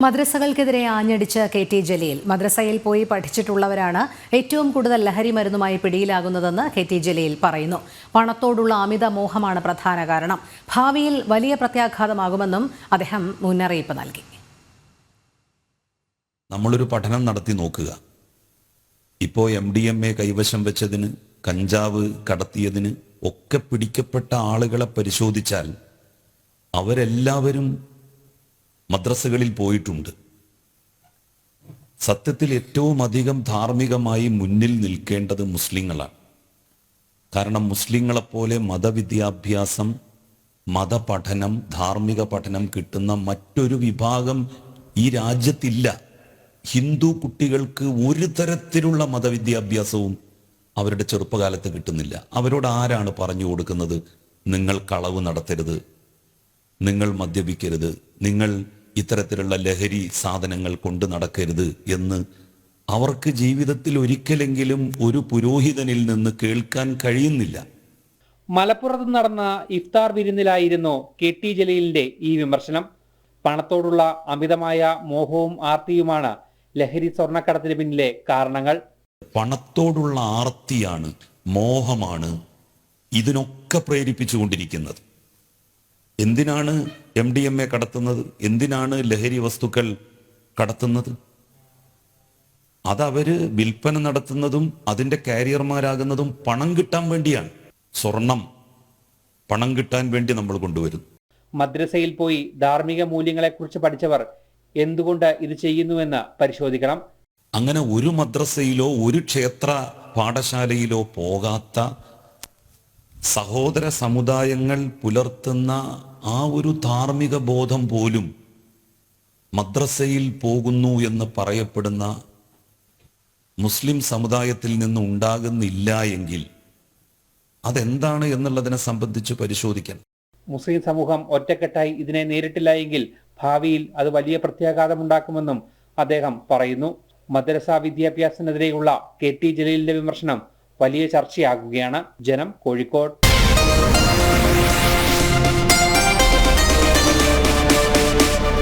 മദ്രസകൾക്കെതിരെ ആഞ്ഞടിച്ച K T Jaleel. മദ്രസയിൽ പോയി പഠിച്ചിട്ടുള്ളവരാണ് ഏറ്റവും കൂടുതൽ ലഹരി മരുന്നുമായി പിടിയിലാകുന്നതെന്ന് കെ ടി ജലീൽ പറയുന്നു. പണത്തോടുള്ള അമിത മോഹമാണ് പ്രധാന കാരണം. ഭാവിയിൽ വലിയ പ്രത്യാഘാതമാകുമെന്നും അദ്ദേഹം മുന്നറിയിപ്പ് നൽകി. നമ്മളൊരു പഠനം നടത്തി നോക്കുക. ഇപ്പോൾ എം ഡി എം എ കൈവശം വെച്ചതിന് കഞ്ചാവ് കടത്തിയതിന് ഒക്കെ പിടിക്കപ്പെട്ട ആളുകളെ പരിശോധിച്ചാൽ അവരെല്ലാവരും മദ്രസകളിൽ പോയിട്ടുണ്ട്. സത്യത്തിൽ ഏറ്റവും അധികം ധാർമ്മികമായി മുന്നിൽ നിൽക്കേണ്ടത് മുസ്ലിങ്ങളാണ്. കാരണം മുസ്ലിങ്ങളെപ്പോലെ മതവിദ്യാഭ്യാസം മതപഠനം ധാർമ്മിക പഠനം കിട്ടുന്ന മറ്റൊരു വിഭാഗം ഈ രാജ്യത്തില്ല. ഹിന്ദു കുട്ടികൾക്ക് ഒരു തരത്തിലുള്ള മതവിദ്യാഭ്യാസവും അവരുടെ ചെറുപ്പകാലത്ത് കിട്ടുന്നില്ല. അവരോട് ആരാണ് പറഞ്ഞു കൊടുക്കുന്നത്? നിങ്ങൾ കളവ് നടത്തരുത്. നിങ്ങൾ മദ്യപിക്കരുത്. നിങ്ങൾ ഇത്തരത്തിലുള്ള ലഹരി സാധനങ്ങൾ കൊണ്ട് നടക്കരുത് എന്ന് അവർക്ക് ജീവിതത്തിൽ ഒരിക്കലെങ്കിലും ഒരു പുരോഹിതനിൽ നിന്ന് കേൾക്കാൻ കഴിയുന്നില്ല. മലപ്പുറത്ത് നടന്ന ഇഫ്താർ വിരുന്നിലായിരുന്നു കെ ടി ജലീലിന്റെ ഈ വിമർശനം. പണത്തോടുള്ള അമിതമായ മോഹവും ആർത്തിയുമാണ് ലഹരി സ്വർണക്കടത്തിന് പിന്നിലെ കാരണങ്ങൾ. പണത്തോടുള്ള ആർത്തിയാണ് മോഹമാണ് ഇതിനൊക്കെ പ്രേരിപ്പിച്ചുകൊണ്ടിരിക്കുന്നത്. എന്തിനാണ് എം ഡി എം എ കടത്തുന്നത്? എന്തിനാണ് ലഹരി വസ്തുക്കൾ കടത്തുന്നത്? അതവര് വിൽപ്പന നടത്തുന്നതും അതിന്റെ കാരിയർമാരാകുന്നതും പണം കിട്ടാൻ വേണ്ടിയാണ്. സ്വർണം പണം കിട്ടാൻ വേണ്ടി നമ്മൾ കൊണ്ടുവരും മദ്രസയിൽ പോയി ധാർമ്മിക മൂല്യങ്ങളെക്കുറിച്ച് പഠിച്ചവർ എന്തുകൊണ്ട് ഇത് ചെയ്യുന്നുവെന്ന് പരിശോധിക്കണം. അങ്ങനെ ഒരു മദ്രസയിലോ ഒരു ക്ഷേത്ര പാഠശാലയിലോ പോകാത്ത സഹോദര സമുദായങ്ങൾ പുലർത്തുന്ന ആ ഒരു ധാർമ്മിക ബോധം പോലും മദ്രസയിൽ പോകുന്നു എന്ന് പറയപ്പെടുന്ന മുസ്ലിം സമുദായത്തിൽ നിന്ന് ഉണ്ടാകുന്നില്ല എങ്കിൽ അതെന്താണ് എന്നുള്ളതിനെ സംബന്ധിച്ച് പരിശോധിക്കണം. മുസ്ലിം സമൂഹം ഒറ്റക്കെട്ടായി ഇതിനെ നേരിട്ടില്ല എങ്കിൽ ഭാവിയിൽ അത് വലിയ പ്രത്യാഘാതമുണ്ടാക്കുമെന്നും അദ്ദേഹം പറയുന്നു. മദ്രസ വിദ്യാഭ്യാസത്തിനെതിരെയുള്ള കെ ടി ജലീലിന്റെ വിമർശനം വലിയ ചർച്ചയാകുകയാണ് ജനം കോഴിക്കോട്.